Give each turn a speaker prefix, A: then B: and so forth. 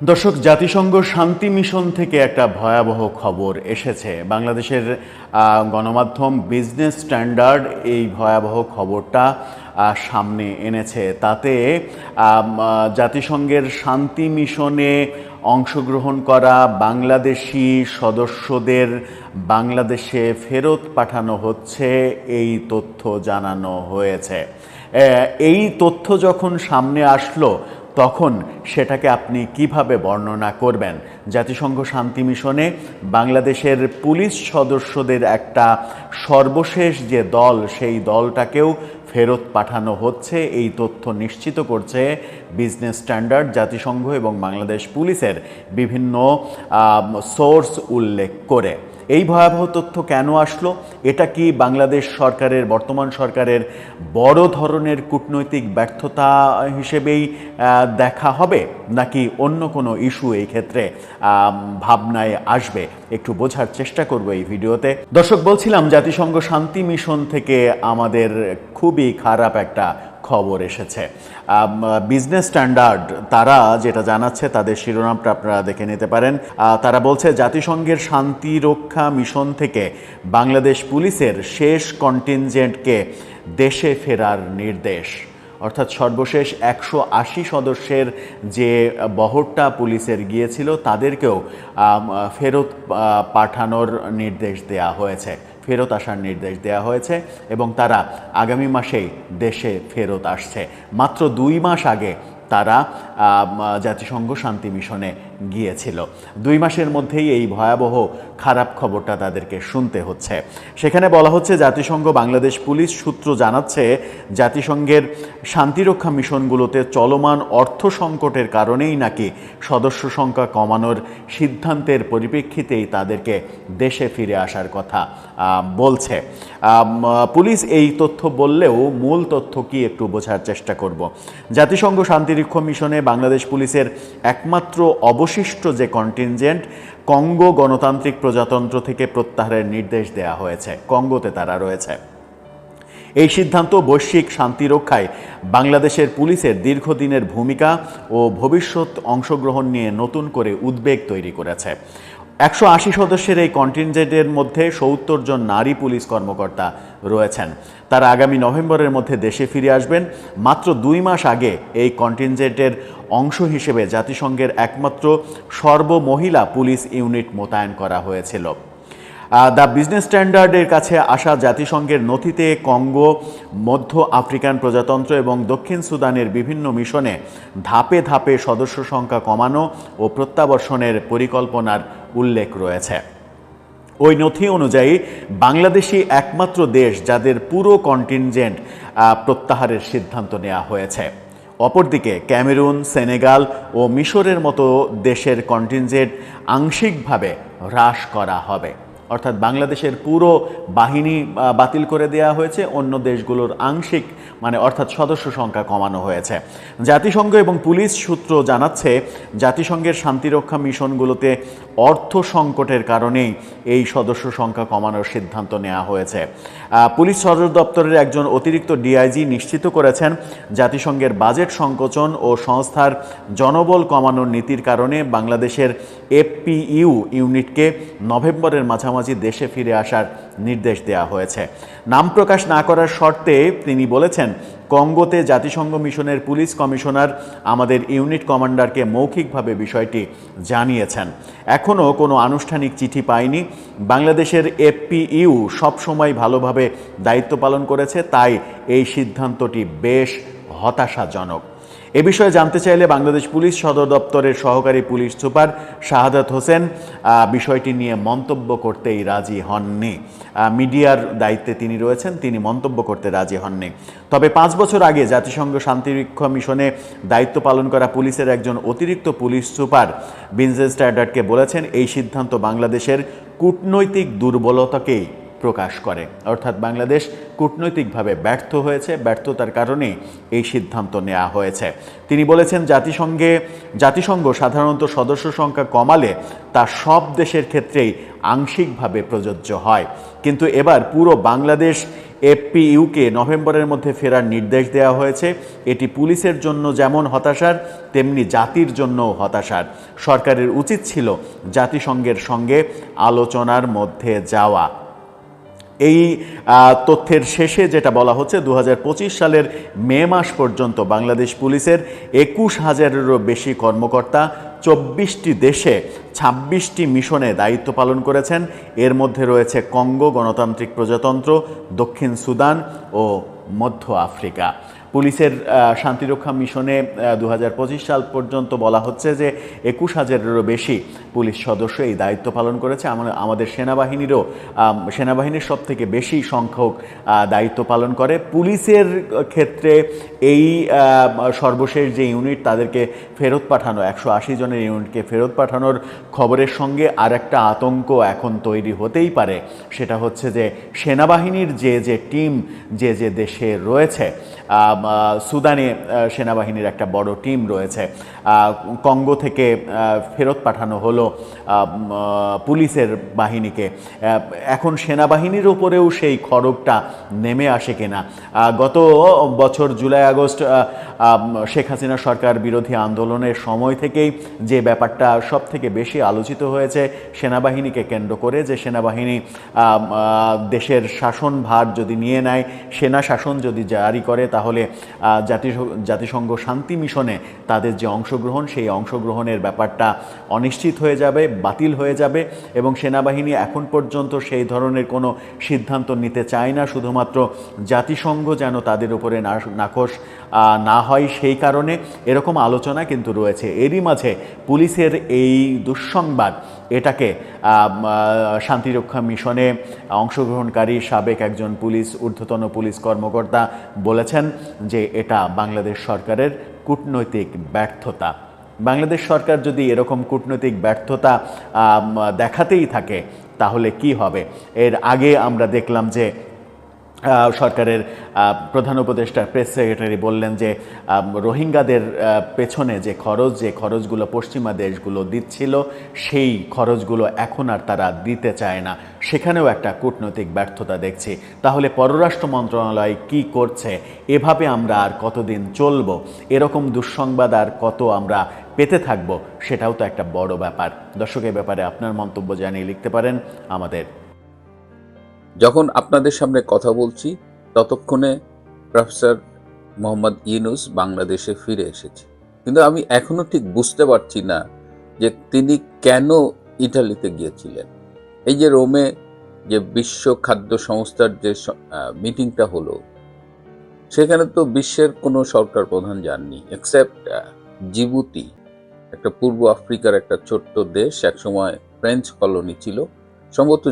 A: দর্শক, জাতিসংঘ শান্তি মিশন থেকে একটা ভয়াবহ খবর এসেছে। বাংলাদেশের গণমাধ্যম বিজনেস স্ট্যান্ডার্ড এই ভয়াবহ খবরটা সামনে এনেছে। তাতে জাতিসংঘের শান্তি মিশনে অংশগ্রহণ করা বাংলাদেশি সদস্যদের বাংলাদেশে ফেরত পাঠানো হচ্ছে এই তথ্য জানানো হয়েছে। এই তথ্য যখন সামনে আসলো তখন সেটাকে আপনি কীভাবে বর্ণনা করবেন? জাতিসংঘ শান্তি মিশনে বাংলাদেশের পুলিশ সদস্যদের একটা সর্বশেষ যে দল, সেই দলটাকেও ফেরত পাঠানো হচ্ছে। এই তথ্য নিশ্চিত করছে বিজনেস স্ট্যান্ডার্ড জাতিসংঘ এবং বাংলাদেশ পুলিশের বিভিন্ন সোর্স উল্লেখ করে। এই ভয়াবহ তথ্য কেন আসলো? এটা কি বাংলাদেশ সরকারের, বর্তমান সরকারের বড় ধরনের কূটনৈতিক ব্যর্থতা হিসেবেই দেখা হবে? নাকি অন্য কোনো ইস্যু এই ক্ষেত্রে ভাবনায় আসবে? একটু বোঝার চেষ্টা করব এই ভিডিওতে। দর্শক, বলছিলাম জাতিসংঘ শান্তি মিশন থেকে আমাদের খুবই খারাপ একটা খবর এসেছে। বিজনেস স্ট্যান্ডার্ড তারা যেটা জানাচ্ছে তাদের শিরোনামটা আপনারা দেখে নিতে পারেন। তারা বলছে, জাতিসংঘের শান্তি রক্ষা মিশন থেকে বাংলাদেশ পুলিশের শেষ কন্টিনজেন্টকে দেশে ফেরার নির্দেশ। অর্থাৎ সর্বশেষ একশো আশি সদস্যের যে বহরটা পুলিশের গিয়েছিল, তাদেরকেও ফেরত পাঠানোর নির্দেশ দেয়া হয়েছে। ফেরত আসার নির্দেশ দেওয়া হয়েছে এবং তারা আগামী মাসেই দেশে ফেরত আসছে। মাত্র দুই মাস আগে তারা জাতিসংঘ শান্তি মিশনে গিয়েছিল। দুই মাসের মধ্যেই এই ভয়াবহ খারাপ খবরটা তাদেরকে শুনতে হচ্ছে। সেখানে বলা হচ্ছে, জাতিসংঘ, বাংলাদেশ পুলিশ সূত্র জানাচ্ছে, জাতিসংঘের শান্তিরক্ষা মিশনগুলোতে চলমান অর্থ সংকটের কারণেই নাকি সদস্য সংখ্যা কমানোর সিদ্ধান্তের পরিপ্রেক্ষিতেই তাদেরকে দেশে ফিরে আসার কথা বলছে। পুলিশ এই তথ্য বললেও মূল তথ্য কি একটু বোঝার চেষ্টা করব। জাতিসংঘ শান্তিরক্ষা মিশনে বাংলাদেশ পুলিশের একমাত্র অবশিষ্ট যে কন্টিনজেন্ট কঙ্গো গণতান্ত্রিক প্রজাতন্ত্র থেকে প্রত্যাহারের নির্দেশ দেওয়া হয়েছে। কঙ্গোতে তারা রয়েছে। এই সিদ্ধান্ত বৈশ্বিক শান্তি রক্ষায় বাংলাদেশের পুলিশের দীর্ঘদিনের ভূমিকা ও ভবিষ্যৎ অংশগ্রহণ নিয়ে নতুন করে উদ্বেগ তৈরি করেছে। একশো আশি সদস্যের এই কন্টিনজেন্টের মধ্যে সত্তর জন নারী পুলিশ কর্মকর্তা রয়েছেন। তারা আগামী নভেম্বরের মধ্যে দেশে ফিরে আসবেন। মাত্র দুই মাস আগে এই কন্টিনজেন্টের অংশ হিসেবে জাতিসংঘের একমাত্র সর্বমহিলা পুলিশ ইউনিট মোতায়েন করা হয়েছিল। দ্য বিজনেস স্ট্যান্ডার্ডের কাছে আসা জাতিসংঘের নথিতে কঙ্গো, মধ্য আফ্রিকান প্রজাতন্ত্র এবং দক্ষিণ সুদানের বিভিন্ন মিশনে ধাপে ধাপে সদস্য সংখ্যা কমানো ও প্রত্যাবর্ষণের পরিকল্পনার উল্লেখ রয়েছে। ওই নথি অনুযায়ী বাংলাদেশই একমাত্র দেশ যাদের পুরো কন্টিনজেন্ট প্রত্যাহারের সিদ্ধান্ত নেওয়া হয়েছে। অপরদিকে ক্যামেরুন সেনেগাল ও মিশরের মতো দেশের কন্টিনজেন্ট আংশিকভাবে হ্রাস করা হবে। অর্থাৎ বাংলাদেশের পুরো বাহিনী বাতিল করে দেওয়া হয়েছে। অন্য দেশগুলোর আংশিক মানে অর্থাৎ সদস্য সংখ্যা কমানো হয়েছে। জাতিসংঘ এবং পুলিশ সূত্র জানাচ্ছে, জাতিসংঘের শান্তিরক্ষা মিশনগুলোতে অর্থ সংকটের কারণেই এই সদস্য সংখ্যা কমানোর সিদ্ধান্ত নেওয়া হয়েছে। পুলিশ সদর দপ্তরের একজন অতিরিক্ত ডিআইজি নিশ্চিত করেছেন, জাতিসংঘের বাজেট সংকোচন ও সংস্থার জনবল কমানোর নীতির কারণে বাংলাদেশের এফপিইউ ইউনিটকে নভেম্বরের মাঝামাঝি দেশে ফিরে আসার নির্দেশ দেওয়া হয়েছে। নাম প্রকাশ না করার শর্তে তিনি বলেছেন, কঙ্গোতে জাতিসংঘ মিশনের পুলিশ কমিশনার আমাদের ইউনিট কমান্ডারকে মৌখিকভাবে বিষয়টি জানিয়েছেন। এখনও কোনো আনুষ্ঠানিক চিঠি পায়নি বাংলাদেশের এফপিইউ সবসময় ভালোভাবে দায়িত্ব পালন করেছে, তাই এই সিদ্ধান্তটি বেশ হতাশাজনক। এ বিষয়ে জানতে চাইলে বাংলাদেশ পুলিশ সদর দপ্তরের সহকারী পুলিশ সুপার শাহাদাত হোসেন বিষয়টি নিয়ে মন্তব্য করতেই রাজি হননি। মিডিয়ার দায়িত্বে তিনি রয়েছেন, তিনি মন্তব্য করতে রাজি হননি। তবে পাঁচ বছর আগে জাতিসংঘ শান্তিরক্ষা মিশনে দায়িত্ব পালন করা পুলিশের একজন অতিরিক্ত পুলিশ সুপার বিনজেস স্ট্যান্ডার্ডকে বলেছেন, এই সিদ্ধান্ত বাংলাদেশের কূটনৈতিক দুর্বলতাকেই প্রকাশ করে। অর্থাৎ বাংলাদেশ কূটনৈতিকভাবে ব্যর্থ হয়েছে। ব্যর্থতার কারণে এই সিদ্ধান্ত নেওয়া হয়েছে। তিনি বলেছেন, জাতিসংঘে, জাতিসংঘ সাধারণত সদস্য সংখ্যা কমালে তা সব দেশের ক্ষেত্রেই আংশিকভাবে প্রযোজ্য হয়। কিন্তু এবার পুরো বাংলাদেশ এফপিইউকে নভেম্বরের মধ্যে ফেরার নির্দেশ দেওয়া হয়েছে। এটি পুলিশের জন্য যেমন হতাশার, তেমনি জাতির জন্যও হতাশার। সরকারের উচিত ছিল জাতিসংঘের সঙ্গে আলোচনার মধ্যে যাওয়া। এই তথ্যের শেষে যেটা বলা হচ্ছে দু হাজার পঁচিশ সালের মে মাস পর্যন্ত বাংলাদেশ পুলিশের একুশ হাজারেরও বেশি কর্মকর্তা চব্বিশটি দেশে ছাব্বিশটি মিশনে দায়িত্ব পালন করেছেন। এর মধ্যে রয়েছে কঙ্গো গণতান্ত্রিক প্রজাতন্ত্র, দক্ষিণ সুদান ও মধ্য আফ্রিকা। পুলিশের শান্তিরক্ষা মিশনে দু হাজার পঁচিশ সাল পর্যন্ত বলা হচ্ছে যে একুশ হাজারেরও বেশি পুলিশ সদস্য এই দায়িত্ব পালন করেছে। আমাদের সেনাবাহিনীরও সেনাবাহিনীর সব থেকে বেশি সংখ্যক দায়িত্ব পালন করে। পুলিশের ক্ষেত্রে এই সর্বশেষ যে ইউনিট, তাদেরকে ফেরত পাঠানো, একশো আশি জনের ইউনিটকে ফেরত পাঠানোর খবরের সঙ্গে আর একটা আতঙ্ক এখন তৈরি হতেই পারে। সেটা হচ্ছে যে সেনাবাহিনীর যে যে টিম, যে যে দেশে রয়েছে সুদানে সেনাবাহিনীর একটা বড় টিম রয়েছে। কঙ্গো থেকে ফেরত পাঠানো হলো পুলিশের বাহিনীকে। এখন সেনাবাহিনীর উপরেও সেই খড়গটা নেমে আসে কিনা? গত বছর জুলাই, আগস্ট শেখ হাসিনা সরকার বিরোধী আন্দোলনের সময় থেকেই যে ব্যাপারটা সব থেকে বেশি আলোচিত হয়েছে, সেনাবাহিনীকে কেন্দ্র করে যে সেনাবাহিনী দেশের শাসনভার যদি নিয়ে নেয়, সেনা শাসন যদি জারি করে তাহলে জাতিস- জাতিসংঘ শান্তি মিশনে তাদের যে অংশগ্রহণ, সেই অংশগ্রহণের ব্যাপারটা অনিশ্চিত হয়ে যাবে, বাতিল হয়ে যাবে এবং সেনাবাহিনী এখন পর্যন্ত সেই ধরনের কোনো সিদ্ধান্ত নিতে চায় না। শুধুমাত্র জাতিসংঘ যেন তাদের উপরে না- নাকশ না হয় সেই কারণে এরকম আলোচনা কিন্তু রয়েছে। এরই মাঝে পুলিশের এই দুঃসংবাদ এটাকে শান্তিরক্ষা মিশনে অংশগ্রহণকারী সাবেক একজন পুলিশ, ঊর্ধ্বতন পুলিশ কর্মকর্তা বলেছেন যে এটা বাংলাদেশ সরকারের কূটনৈতিক ব্যর্থতা। বাংলাদেশ সরকার যদি এরকম কূটনৈতিক ব্যর্থতা দেখাতেই থাকে, তাহলে কি হবে? এর আগে আমরা দেখলাম যে সরকারের প্রধান উপদেষ্টা, প্রেস সেক্রেটারি বললেন যে রোহিঙ্গাদের পেছনে যে খরচ, যে খরচগুলো পশ্চিমা দেশগুলো দিচ্ছিল, সেই খরচগুলো এখন আর তারা দিতে চায় না। সেখানেও একটা কূটনৈতিক ব্যর্থতা দেখছি। তাহলে পররাষ্ট্র মন্ত্রণালয় কি করছে? এভাবে আমরা আর কতদিন চলবো? এরকম দুঃসংবাদ আর কত আমরা পেতে থাকব? সেটাও তো একটা বড় ব্যাপার। দর্শকের ব্যাপারে আপনার মন্তব্য জানিয়ে লিখতে পারেন আমাদের
B: যখন আপনাদের সামনে কথা বলছি, ততক্ষণে প্রফেসর মোহাম্মদ ইউনুস বাংলাদেশে ফিরে এসেছে। কিন্তু আমি এখনও ঠিক বুঝতে পারছি না যে তিনি কেন ইটালিতে গিয়েছিলেন। এই যে রোমে যে বিশ্ব খাদ্য সংস্থার যে মিটিংটা হলো, সেখানে তো বিশ্বের কোনো সরকার প্রধান যাননি এক্সেপ্ট জিবুতি, একটা পূর্ব আফ্রিকার একটা ছোট্ট দেশ, একসময় ফ্রেঞ্চ কলোনি ছিল, সম্ভবত